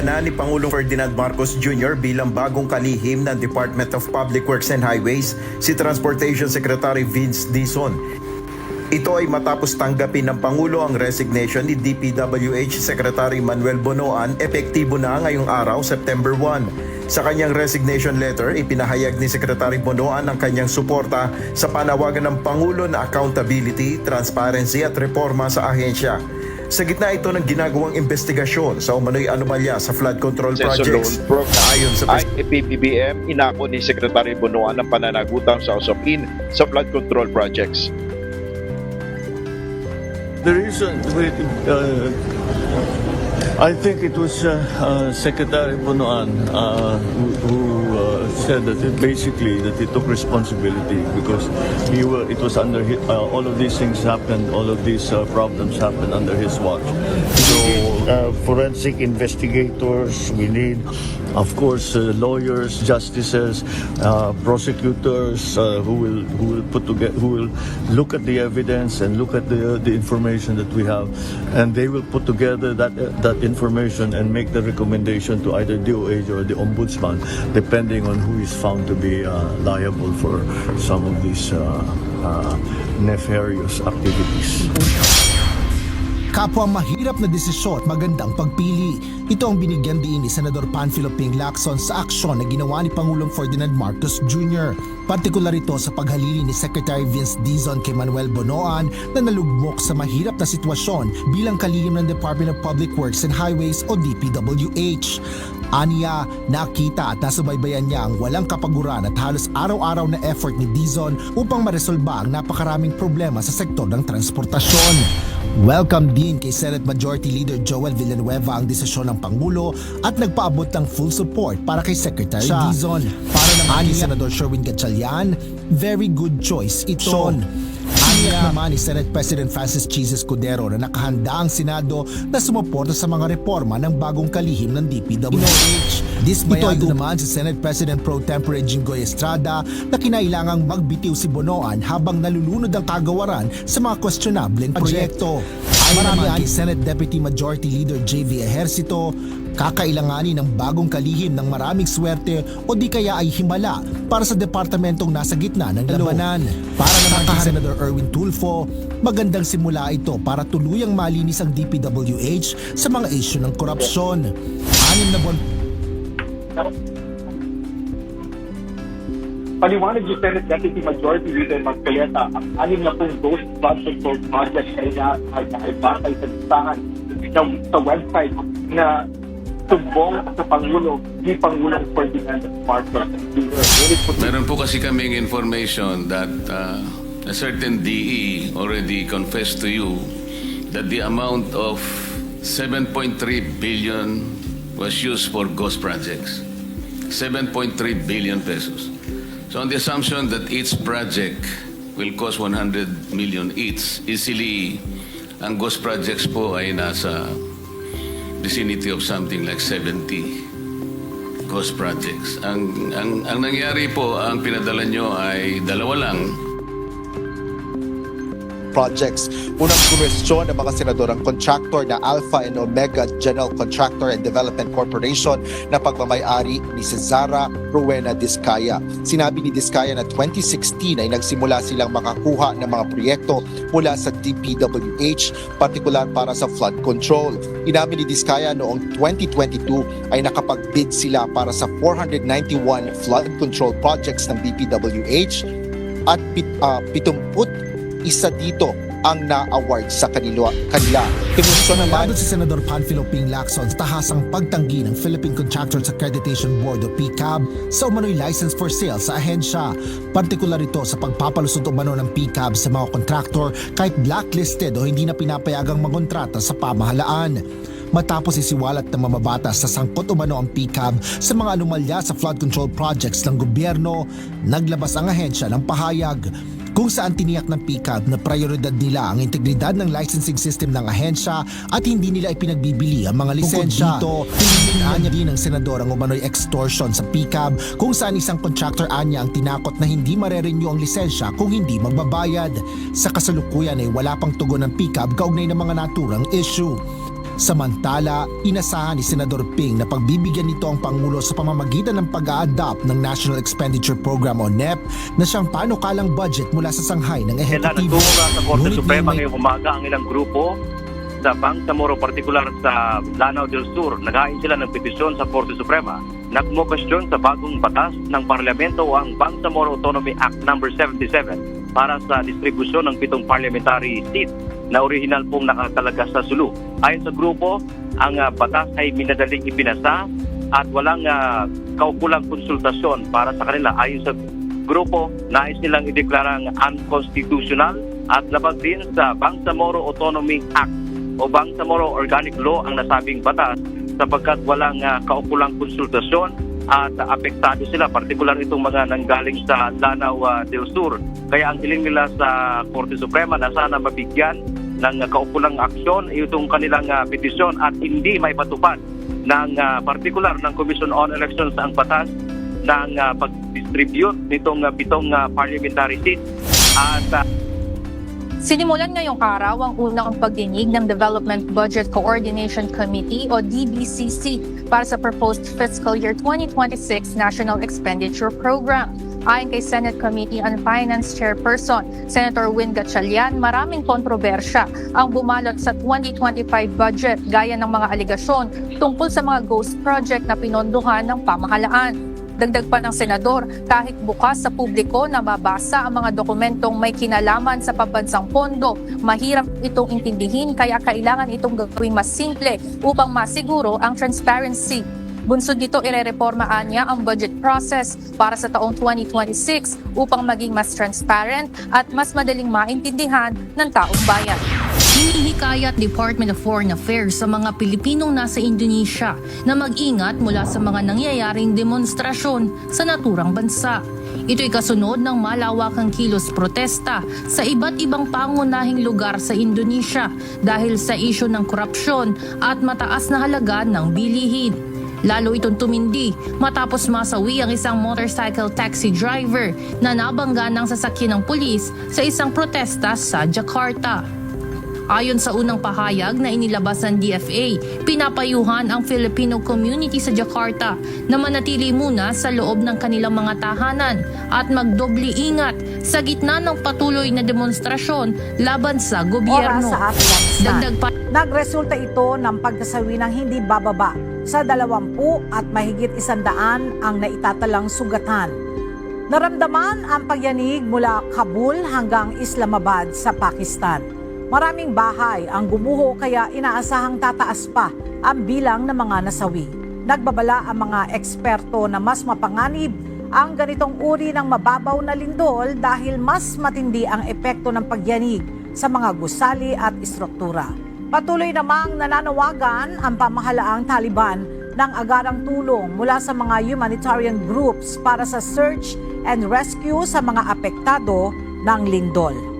Na ni Pangulong Ferdinand Marcos Jr. bilang bagong kalihim ng Department of Public Works and Highways si Transportation Secretary Vince Dizon. Ito ay matapos tanggapin ng Pangulo ang resignation ni DPWH Secretary Manuel Bonoan epektibo na ngayong araw, September 1. Sa kanyang resignation letter, ipinahayag ni Secretary Bonoan ang kanyang suporta sa panawagan ng Pangulo na accountability, transparency at reforma sa ahensya. Sa gitna ito ng ginagawang investigasyon sa umano'y anomalya sa flood control Sensor projects ayon sa Ay, PBBM, inako ni Secretary Bonoan ang pananagutan sa usapin sa flood control projects. The reason, wait, uh, I think it was uh, uh, Secretary Bonoan uh, who, who uh, said that it basically that he took responsibility because he were, it was under his, uh, all of these things happened, all of these uh, problems happened under his watch. So uh, forensic investigators, we need, of course, uh, lawyers, justices, uh, prosecutors uh, who will who will put together, who will look at the evidence and look at the the information that we have, and they will put together that uh, that information and make the recommendation to either DOH or the ombudsman, depending on who is found to be uh, liable for some of these uh, nefarious activities. Kapwa mahirap na desisyon at magandang pagpili. Ito ang binigyan din ni Senador Panfilo Ping Lacson sa aksyon na ginawa ni Pangulong Ferdinand Marcos Jr. Partikular ito sa paghalili ni Secretary Vince Dizon kay Manuel Bonoan na nalugmok sa mahirap na sitwasyon bilang kalihim ng Department of Public Works and Highways o DPWH. Aniya, nakita at nasubaybayan niya ang walang kapaguran at halos araw-araw na effort ni Dizon upang maresolba ang napakaraming problema sa sektor ng transportasyon. Welcome din kay Senate Majority Leader Joel Villanueva ang desisyon ng Pangulo at nagpaabot ng full support para kay Secretary Siya. Dizon. Para naman kay Senador Sherwin Gatchalian, very good choice ito. Aniyak naman ni Senate President Francis Cheese Escudero na nakahanda ang Senado na sumuporta sa mga reforma ng bagong kalihim ng DPWH. Dismayado naman si Senate President Pro Tempore Jinggoy Estrada na kinailangang magbitiw si Bonoan habang nalulunod ang kagawaran sa mga questionableng proyekto. Marami kay Senate Deputy Majority Leader JV Ejercito, kakailanganin ng bagong kalihim ng maraming swerte o di kaya ay himala para sa departamentong nasa gitna ng labanan. Para naman kay Senator Erwin Tulfo, magandang simula ito para tuluyang malinis ang DPWH sa mga issue ng korupsyon. Anim na buwan Paliwanag ni Senate Deputy Majority Leader Magcaleta ang anim na pong ghost flood control project ay na ay, ay batay sa listahan sa website na sumbong sa Pangulo ni Pangulong Ferdinand Marcos Jr. Meron po kasi kaming information that uh, a certain DE already confessed to you that the amount of 7.3 billion was used for ghost projects. 7.3 billion pesos. So on the assumption that each project will cost 100 million each, easily ang ghost projects po ay nasa vicinity of something like 70 ghost projects. Ang, ang, ang nangyari po, ang pinadala nyo ay dalawa lang. Projects. Unang kumesyon ng mga senador ang contractor na Alpha and Omega General Contractor and Development Corporation na pagmamayari ni Cesara Rowena Discaya. Sinabi ni Discaya na 2016 ay nagsimula silang makakuha ng mga proyekto mula sa DPWH, partikular para sa flood control. Inamin ni Discaya noong 2022 ay nakapag-bid sila para sa 491 flood control projects ng DPWH at pit, 70 isa dito ang na-award sa kanila. kanila. Kinusto naman Sinalado si Senador Panfilo Ping Lacson sa tahasang pagtanggi ng Philippine Contractors Accreditation Board o PCAB sa umano'y license for sale sa ahensya. Partikular ito sa pagpapalusot umano ng PCAB sa mga kontraktor kahit blacklisted o hindi na pinapayagang mangontrata sa pamahalaan. Matapos isiwalat ng mamabatas sa sangkot umano ang PCAB sa mga anomalya sa flood control projects ng gobyerno, naglabas ang ahensya ng pahayag kung saan tiniyak ng PCAB na prioridad nila ang integridad ng licensing system ng ahensya at hindi nila ipinagbibili ang mga lisensya. Bukod dito, hinihinaan niya din ng senador ang umano'y extortion sa PCAB kung saan isang contractor anya ang tinakot na hindi marerenew ang lisensya kung hindi magbabayad. Sa kasalukuyan ay wala pang tugon ng PCAB kaugnay ng mga naturang issue. Samantala, inasahan ni Senador Ping na pagbibigyan nito ang Pangulo sa pamamagitan ng pag-a-adopt ng National Expenditure Program o NEP na siyang panukalang budget mula sa sanghay ng Kailan ehekutibo. nga sa Korte Suprema ngayong umaga ang ilang grupo sa Bangsamoro, partikular sa Lanao del Sur. Naghain sila ng petisyon sa Korte Suprema na kumukwestiyon sa bagong batas ng parlamento o ang Bangsamoro Autonomy Act No. 77 para sa distribusyon ng pitong parliamentary seat na orihinal pong nakatalaga sa Sulu. Ayon sa grupo, ang ah, batas ay minadaling ipinasa at walang ah, kaukulang konsultasyon para sa kanila. Ayon sa grupo, nais nilang ideklarang unconstitutional at labag din sa Bangsamoro Autonomy Act o Bangsamoro Organic Law ang nasabing batas sapagkat walang ah, kaukulang konsultasyon at ah, apektado sila, partikular itong mga nanggaling sa Lanao ah, del Sur. Kaya ang hiling nila sa Korte Suprema na sana mabigyan ng ah, kaukulang aksyon itong kanilang ah, petisyon at hindi may patupad ng ah, partikular ng Commission on Elections ang batas ng ah, pag-distribute nitong ah, pitong ah, parliamentary seats at ah, Sinimulan ngayong araw ang unang pagdinig ng Development Budget Coordination Committee o DBCC para sa proposed fiscal year 2026 National Expenditure Program. Ayon kay Senate Committee on Finance Chairperson Senator Win Gatchalian, maraming kontrobersya ang bumalot sa 2025 budget gaya ng mga aligasyon tungkol sa mga ghost project na pinondohan ng pamahalaan. Dagdag pa ng senador, kahit bukas sa publiko na mabasa ang mga dokumentong may kinalaman sa pambansang pondo, mahirap itong intindihin kaya kailangan itong gawing mas simple upang masiguro ang transparency. Bunsod dito, irereforma niya ang budget process para sa taong 2026 upang maging mas transparent at mas madaling maintindihan ng taong bayan. Hinihikayat Department of Foreign Affairs sa mga Pilipinong nasa Indonesia na mag-ingat mula sa mga nangyayaring demonstrasyon sa naturang bansa. Ito'y kasunod ng malawakang kilos protesta sa iba't ibang pangunahing lugar sa Indonesia dahil sa isyo ng korupsyon at mataas na halaga ng bilihin. Lalo itong tumindi matapos masawi ang isang motorcycle taxi driver na nabangga ng sasakyan ng pulis sa isang protesta sa Jakarta. Ayon sa unang pahayag na inilabas ng DFA, pinapayuhan ang Filipino community sa Jakarta na manatili muna sa loob ng kanilang mga tahanan at magdobli ingat sa gitna ng patuloy na demonstrasyon laban sa gobyerno. sa. Dagdag pa Nagresulta ito ng pagkasawi ng hindi bababa sa dalawampu at mahigit isandaan ang naitatalang sugatan. Naramdaman ang pagyanig mula Kabul hanggang Islamabad sa Pakistan. Maraming bahay ang gumuho kaya inaasahang tataas pa ang bilang ng mga nasawi. Nagbabala ang mga eksperto na mas mapanganib ang ganitong uri ng mababaw na lindol dahil mas matindi ang epekto ng pagyanig sa mga gusali at istruktura. Patuloy namang nananawagan ang pamahalaang Taliban ng agarang tulong mula sa mga humanitarian groups para sa search and rescue sa mga apektado ng lindol.